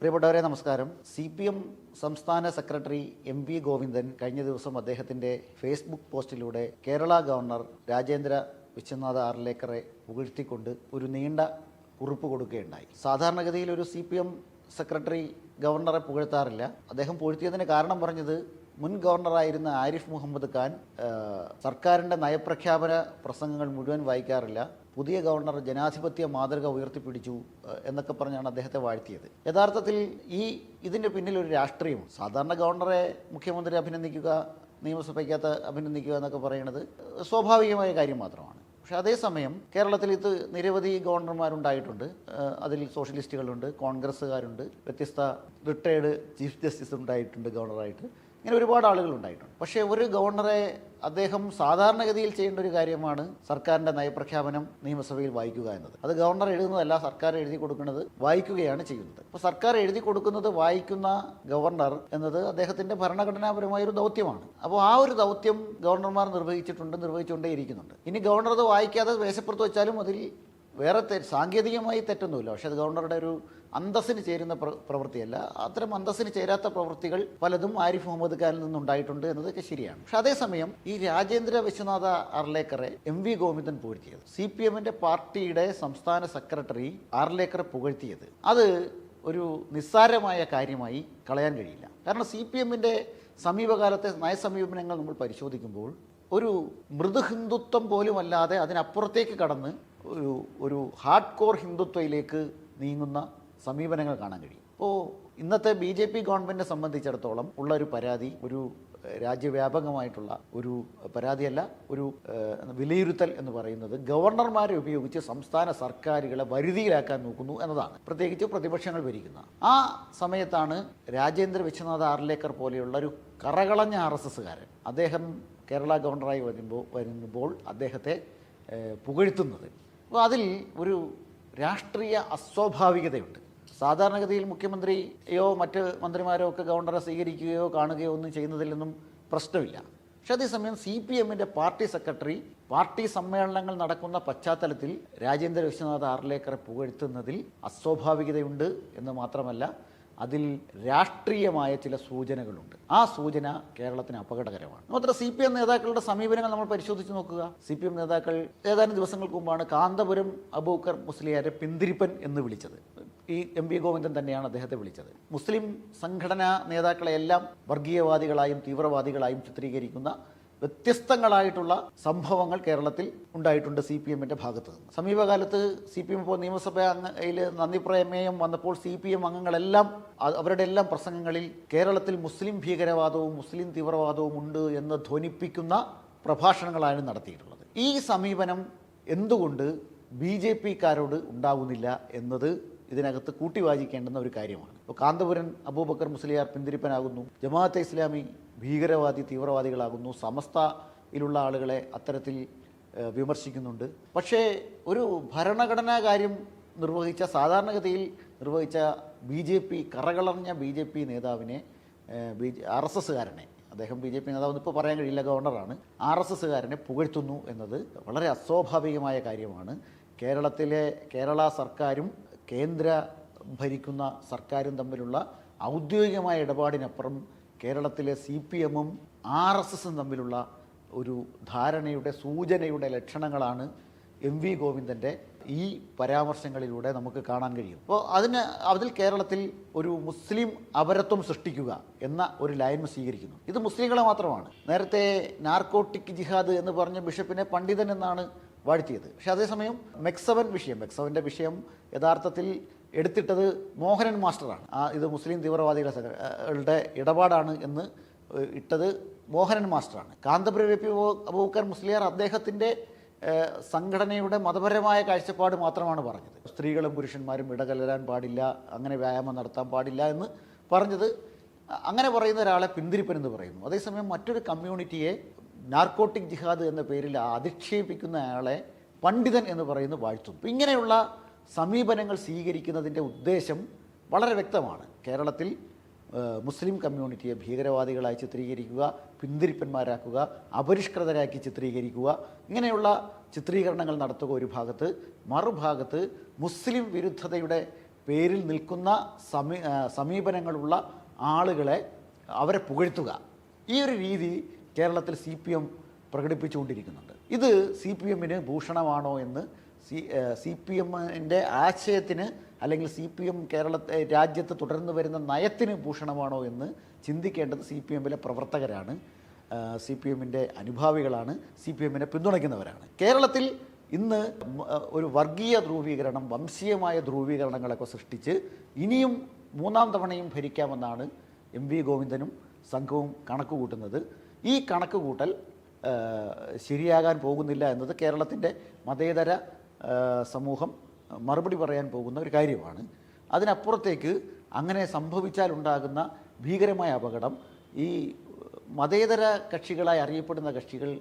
പ്രിയപ്പെട്ടവരെ നമസ്കാരം. C P M സംസ്ഥാന സെക്രട്ടറി എം വി ഗോവിന്ദൻ കഴിഞ്ഞ ദിവസം അദ്ദേഹത്തിന്റെ ഫേസ്ബുക്ക് പോസ്റ്റിലൂടെ കേരള ഗവർണർ രാജേന്ദ്ര വിശ്വനാഥ് ആർലേക്കറെ പുകഴ്ത്തിക്കൊണ്ട് ഒരു നീണ്ട കുറിപ്പ് കൊടുക്കുകയുണ്ടായി. സാധാരണഗതിയിൽ ഒരു സി പി എം സെക്രട്ടറി ഗവർണറെ പുകഴ്ത്താറില്ല. അദ്ദേഹം പുകഴ്ത്തിയതിന് കാരണം പറഞ്ഞത് മുൻ ഗവർണറായിരുന്ന ആരിഫ് മുഹമ്മദ് ഖാൻ സർക്കാരിന്റെ നയപ്രഖ്യാപന പ്രസംഗങ്ങൾ മുഴുവൻ വായിക്കാറില്ല. പുതിയ ഗവർണർ ജനാധിപത്യ മാതൃക ഉയർത്തിപ്പിടിച്ചു എന്നൊക്കെ പറഞ്ഞാണ് അദ്ദേഹത്തെ വാഴ്ത്തിയത്. യഥാർത്ഥത്തിൽ ഈ ഇതിന്റെ പിന്നിൽ ഒരു രാഷ്ട്രീയം. സാധാരണ ഗവർണറെ മുഖ്യമന്ത്രി അഭിനന്ദിക്കുക നിയമസഭയ്ക്കകത്ത് അഭിനന്ദിക്കുക എന്നൊക്കെ പറയുന്നത് സ്വാഭാവികമായ കാര്യം മാത്രമാണ്. പക്ഷേ അതേസമയം കേരളത്തിൽ ഇത് നിരവധി ഗവർണർമാരുണ്ടായിട്ടുണ്ട്. അതിൽ സോഷ്യലിസ്റ്റുകളുണ്ട് കോൺഗ്രസ്സുകാരുണ്ട് വ്യത്യസ്ത റിട്ടയർഡ് ചീഫ് ജസ്റ്റിസ് ഉണ്ടായിട്ടുണ്ട് ഗവർണറായിട്ട്. ഇങ്ങനെ ഒരുപാട് ആളുകൾ ഉണ്ടായിട്ടുണ്ട്. പക്ഷേ ഒരു ഗവർണറെ അദ്ദേഹം സാധാരണഗതിയിൽ ചെയ്യേണ്ട ഒരു കാര്യമാണ് സർക്കാരിന്റെ നയപ്രഖ്യാപനം നിയമസഭയിൽ വായിക്കുക എന്നത്. അത് ഗവർണർ എഴുതുന്നതല്ല സർക്കാർ എഴുതി കൊടുക്കുന്നത് വായിക്കുകയാണ് ചെയ്യുന്നത്. അപ്പോൾ സർക്കാർ എഴുതി കൊടുക്കുന്നത് വായിക്കുന്ന ഗവർണർ എന്നത് അദ്ദേഹത്തിന്റെ ഭരണഘടനാപരമായ ഒരു ദൗത്യമാണ്. അപ്പോൾ ആ ഒരു ദൗത്യം ഗവർണർമാർ നിർവഹിച്ചിട്ടുണ്ട് നിർവഹിച്ചുകൊണ്ടേ ഇരിക്കുന്നുണ്ട് ഇനി ഗവർണർ അത് വായിക്കാതെ വേശപ്പുറത്ത് വെച്ചാലും അതിൽ വേറെ സാങ്കേതികമായി തെറ്റൊന്നുമില്ല. പക്ഷെ അത് ഗവർണറുടെ ഒരു അന്തസ്സിന് ചേരുന്ന പ്ര പ്രവൃത്തിയല്ല. അത്തരം അന്തസ്സിന് ചേരാത്ത പ്രവൃത്തികൾ പലതും ആരിഫ് മുഹമ്മദ് ഖാനിൽ നിന്നുണ്ടായിട്ടുണ്ട് എന്നതൊക്കെ ശരിയാണ്. പക്ഷെ അതേസമയം ഈ രാജേന്ദ്ര വിശ്വനാഥ അർലേക്കറെ എം വി ഗോവിന്ദൻ പുകഴ്ത്തിയത്. സി പി എമ്മിന്റെ പാർട്ടിയുടെ സംസ്ഥാന സെക്രട്ടറി അർലേക്കറെ പുകഴ്ത്തിയത്. അത് ഒരു നിസ്സാരമായ കാര്യമായി കളയാൻ കഴിയില്ല. കാരണം സി പി എമ്മിന്റെ സമീപകാലത്തെ നയസമീപനങ്ങൾ നമ്മൾ പരിശോധിക്കുമ്പോൾ ഒരു മൃദുഹിന്ദുത്വം ഹിന്ദുത്വം പോലുമല്ലാതെ അതിനപ്പുറത്തേക്ക് കടന്ന് ഒരു ഒരു ഹാർഡ് കോർ ഹിന്ദുത്വയിലേക്ക് നീങ്ങുന്ന സമീപനങ്ങൾ കാണാൻ കഴിയും. ഇപ്പോൾ ഇന്നത്തെ ബി ജെ പി ഗവൺമെന്റിനെ സംബന്ധിച്ചിടത്തോളം ഉള്ള ഒരു പരാതി ഒരു രാജ്യവ്യാപകമായിട്ടുള്ള ഒരു പരാതിയല്ല ഒരു വിലയിരുത്തൽ എന്ന് പറയുന്നത് ഗവർണർമാരെ ഉപയോഗിച്ച് സംസ്ഥാന സർക്കാരുകളെ വരുതിയിലാക്കാൻ നോക്കുന്നു എന്നതാണ്. പ്രത്യേകിച്ച് പ്രതിപക്ഷങ്ങൾ ഭരിക്കുന്ന. ആ സമയത്താണ് രാജേന്ദ്ര വിശ്വനാഥ് ആർലേക്കർ പോലെയുള്ള ഒരു കറകളഞ്ഞ ആർ എസ് എസ്സുകാരൻ അദ്ദേഹം കേരള ഗവർണറായി വരുമ്പോൾ വരുമ്പോൾ അദ്ദേഹത്തെ പുകഴ്ത്തുന്നത്. അപ്പോൾ അതിൽ ഒരു രാഷ്ട്രീയ അസ്വാഭാവികതയുണ്ട്. സാധാരണഗതിയിൽ മുഖ്യമന്ത്രിയോ മറ്റ് മന്ത്രിമാരോ ഒക്കെ ഗവർണറെ സ്വീകരിക്കുകയോ കാണുകയോ ഒന്നും ചെയ്യുന്നതിലൊന്നും പ്രശ്നമില്ല. പക്ഷെ അതേസമയം സി പി എമ്മിന്റെ പാർട്ടി സെക്രട്ടറി പാർട്ടി സമ്മേളനങ്ങൾ നടക്കുന്ന പശ്ചാത്തലത്തിൽ രാജേന്ദ്ര വിശ്വനാഥ് ആർലേക്കറെ പുകഴ്ത്തുന്നതിൽ അസ്വാഭാവികതയുണ്ട് എന്ന് മാത്രമല്ല അതിൽ രാഷ്ട്രീയമായ ചില സൂചനകളുണ്ട്. ആ സൂചന കേരളത്തിന് അപകടകരമാണ്. മാത്രം സി പി എം നേതാക്കളുടെ സമീപനങ്ങൾ നമ്മൾ പരിശോധിച്ച് നോക്കുക. സി പി എം നേതാക്കൾ ഏതാനും ദിവസങ്ങൾക്ക് മുമ്പാണ് കാന്തപുരം അബൂക്കർ മുസ്ലിയാരെ പിന്തിരിപ്പൻ എന്ന് വിളിച്ചത്. ഈ എം വി ഗോവിന്ദൻ തന്നെയാണ് അദ്ദേഹത്തെ വിളിച്ചത്. മുസ്ലിം സംഘടനാ നേതാക്കളെയെല്ലാം വർഗീയവാദികളായും തീവ്രവാദികളായും ചിത്രീകരിക്കുന്ന വ്യത്യസ്തങ്ങളായിട്ടുള്ള സംഭവങ്ങൾ കേരളത്തിൽ ഉണ്ടായിട്ടുണ്ട് സി പി എമ്മിന്റെ ഭാഗത്ത് നിന്ന്. സമീപകാലത്ത് സി പി എം ഇപ്പോൾ നിയമസഭ അംഗയിൽ നന്ദി പ്രമേയം വന്നപ്പോൾ സി പി എം അംഗങ്ങളെല്ലാം അവരുടെ എല്ലാം പ്രസംഗങ്ങളിൽ കേരളത്തിൽ മുസ്ലിം ഭീകരവാദവും മുസ്ലിം തീവ്രവാദവും ഉണ്ട് എന്ന് ധ്വനിപ്പിക്കുന്ന പ്രഭാഷണങ്ങളാണ് നടത്തിയിട്ടുള്ളത്. ഈ സമീപനം എന്തുകൊണ്ട് ബി ജെ പിക്കാരോട് ഉണ്ടാകുന്നില്ല എന്നത് ഇതിനകത്ത് കൂട്ടിവാചിക്കേണ്ടുന്ന ഒരു കാര്യമാണ്. ഇപ്പോൾ കാന്തപുരൻ അബൂബക്കർ മുസ്ലിയാർ പിന്തിരിപ്പനാകുന്നു. ജമാഅത്തെ ഇസ്ലാമി ഭീകരവാദി തീവ്രവാദികളാകുന്നു. സമസ്തയിലുള്ള ആളുകളെ അത്തരത്തിൽ വിമർശിക്കുന്നുണ്ട്. പക്ഷേ ഒരു ഭരണഘടനാ കാര്യം നിർവഹിച്ച സാധാരണഗതിയിൽ നിർവഹിച്ച ബി ജെ പി കറകളഞ്ഞ ബി ജെ പി നേതാവിനെ ബി ആർ എസ് എസ്സുകാരനെ അദ്ദേഹം ബി ജെ പി നേതാവെന്ന് ഇപ്പോൾ പറയാൻ കഴിയില്ല ഗവർണറാണ് ആർ എസ് എസ്സുകാരനെ പുകഴ്ത്തുന്നു എന്നത് വളരെ അസ്വാഭാവികമായ കാര്യമാണ്. കേരളത്തിലെ കേരള സർക്കാരും കേന്ദ്ര ഭരിക്കുന്ന സർക്കാരും തമ്മിലുള്ള ഔദ്യോഗികമായ ഇടപാടിനപ്പുറം കേരളത്തിലെ സി പി എമ്മും ആർ എസ് എസും തമ്മിലുള്ള ഒരു ധാരണയുടെ സൂചനയുടെ ലക്ഷണങ്ങളാണ് എം വി ഗോവിന്ദന്റെ ഈ പരാമർശങ്ങളിലൂടെ നമുക്ക് കാണാൻ കഴിയും. അപ്പോൾ അതിന് അതിൽ കേരളത്തിൽ ഒരു മുസ്ലിം അപരത്വം സൃഷ്ടിക്കുക എന്ന ഒരു ലൈൻ സ്വീകരിക്കുന്നു. ഇത് മുസ്ലിങ്ങളെ മാത്രമാണ്. നേരത്തെ നാർക്കോട്ടിക് ജിഹാദ് എന്ന് പറഞ്ഞ ബിഷപ്പിനെ പണ്ഡിതൻ എന്നാണ് വാഴ്ത്തിയത്. പക്ഷേ അതേസമയം മെക്സവൻ വിഷയം മെക്സവന്റെ വിഷയം യഥാർത്ഥത്തിൽ എടുത്തിട്ടത് മോഹനൻ മാസ്റ്ററാണ്. ആ ഇത് മുസ്ലിം തീവ്രവാദികളുടെ ഇടപാടാണ് എന്ന് ഇട്ടത് മോഹനൻ മാസ്റ്ററാണ്. കാന്തപുര രപ്പി അബൂക്കർ മുസ്ലിയാർ അദ്ദേഹത്തിന്റെ സംഘടനയുടെ മതപരമായ കാഴ്ചപ്പാട് മാത്രമാണ് പറഞ്ഞത്. സ്ത്രീകളും പുരുഷന്മാരും ഇടകലരാൻ പാടില്ല അങ്ങനെ വ്യായാമം നടത്താൻ പാടില്ല എന്ന് പറഞ്ഞത് അങ്ങനെ പറയുന്ന ഒരാളെ പിന്തിരിപ്പൻ എന്ന് പറയുന്നു. അതേസമയം മറ്റൊരു കമ്മ്യൂണിറ്റിയെ നാർക്കോട്ടിക് ജിഹാദ് എന്ന പേരിൽ അധിക്ഷേപിക്കുന്ന അയാളെ പണ്ഡിതൻ എന്ന് പറയുന്നു വാഴ്ത്തും ഇങ്ങനെയുള്ള സമീപനങ്ങൾ സ്വീകരിക്കുന്നതിന്റെ ഉദ്ദേശം വളരെ വ്യക്തമാണ്. കേരളത്തിൽ മുസ്ലിം കമ്മ്യൂണിറ്റിയെ ഭീകരവാദികളായി ചിത്രീകരിക്കുക പിന്തിരിപ്പന്മാരാക്കുക അപരിഷ്കൃതരാക്കി ചിത്രീകരിക്കുക ഇങ്ങനെയുള്ള ചിത്രീകരണങ്ങൾ നടത്തുക ഒരു ഭാഗത്ത് മറുഭാഗത്ത് മുസ്ലിം വിരുദ്ധതയുടെ പേരിൽ നിൽക്കുന്ന സമീ സമീപനങ്ങളുള്ള ആളുകളെ അവരെ പുകഴ്ത്തുക. ഈ ഒരു രീതി കേരളത്തിൽ സി പി എം പ്രകടിപ്പിച്ചുകൊണ്ടിരിക്കുന്നുണ്ട്. ഇത് സി പി എമ്മിന് ഭൂഷണമാണോ എന്ന് സി സി പി എമ്മിന്റെ ആശയത്തിന് അല്ലെങ്കിൽ സി പി എം കേരളത്തെ രാജ്യത്ത് തുടർന്ന് വരുന്ന നയത്തിന് ഭൂഷണമാണോ എന്ന് ചിന്തിക്കേണ്ടത് സി പി എമ്മിലെ പ്രവർത്തകരാണ്. സി പി എമ്മിന്റെ അനുഭാവികളാണ്. സി പി എമ്മിനെ പിന്തുണയ്ക്കുന്നവരാണ്. കേരളത്തിൽ ഇന്ന് ഒരു വർഗീയ ധ്രുവീകരണം വംശീയമായ ധ്രുവീകരണങ്ങളൊക്കെ സൃഷ്ടിച്ച് ഇനിയും മൂന്നാം തവണയും ഭരിക്കാമെന്നാണ് എം വി ഗോവിന്ദനും സംഘവും കണക്ക് കൂട്ടുന്നത് ഈ കണക്ക് കൂട്ടൽ ശരിയാകാൻ പോകുന്നില്ല എന്നത് കേരളത്തിന്റെ മതേതര സമൂഹം മറുപടി പറയാൻ പോകുന്ന ഒരു കാര്യമാണ്. അതിനപ്പുറത്തേക്ക് അങ്ങനെ സംഭവിച്ചാൽ ഉണ്ടാകുന്ന ഭീകരമായ അപകടം ഈ മതേതര കക്ഷികളായി അറിയപ്പെടുന്ന കക്ഷികൾ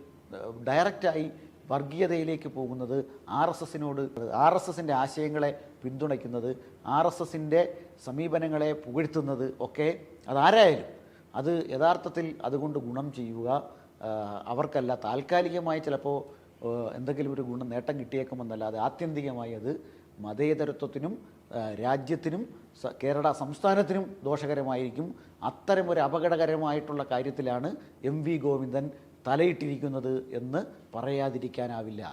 ഡയറക്റ്റായി വർഗീയതയിലേക്ക് പോകുന്നത് ആർ എസ് എസിനോട് ആർ എസ് എസിന്റെ ആശയങ്ങളെ പിന്തുണയ്ക്കുന്നത് ആർ എസ് എസിന്റെ സമീപനങ്ങളെ പുകഴ്ത്തുന്നത് ഒക്കെ അതാരായാലും അത് യഥാർത്ഥത്തിൽ അതുകൊണ്ട് ഗുണം ചെയ്യുക അവർക്കല്ല. താൽക്കാലികമായി ചിലപ്പോൾ എന്തെങ്കിലും ഒരു ഗുണ നേട്ടം കിട്ടിയേക്കുമെന്നല്ലാതെ ആത്യന്തികമായി അത് മതേതരത്വത്തിനും രാജ്യത്തിനും കേരള സംസ്ഥാനത്തിനും ദോഷകരമായിരിക്കും. അത്തരം ഒരു അപകടകരമായിട്ടുള്ള കാര്യത്തിലാണ് എം വി ഗോവിന്ദൻ തലയിട്ടിരിക്കുന്നത് എന്ന് പറയാതിരിക്കാനാവില്ല.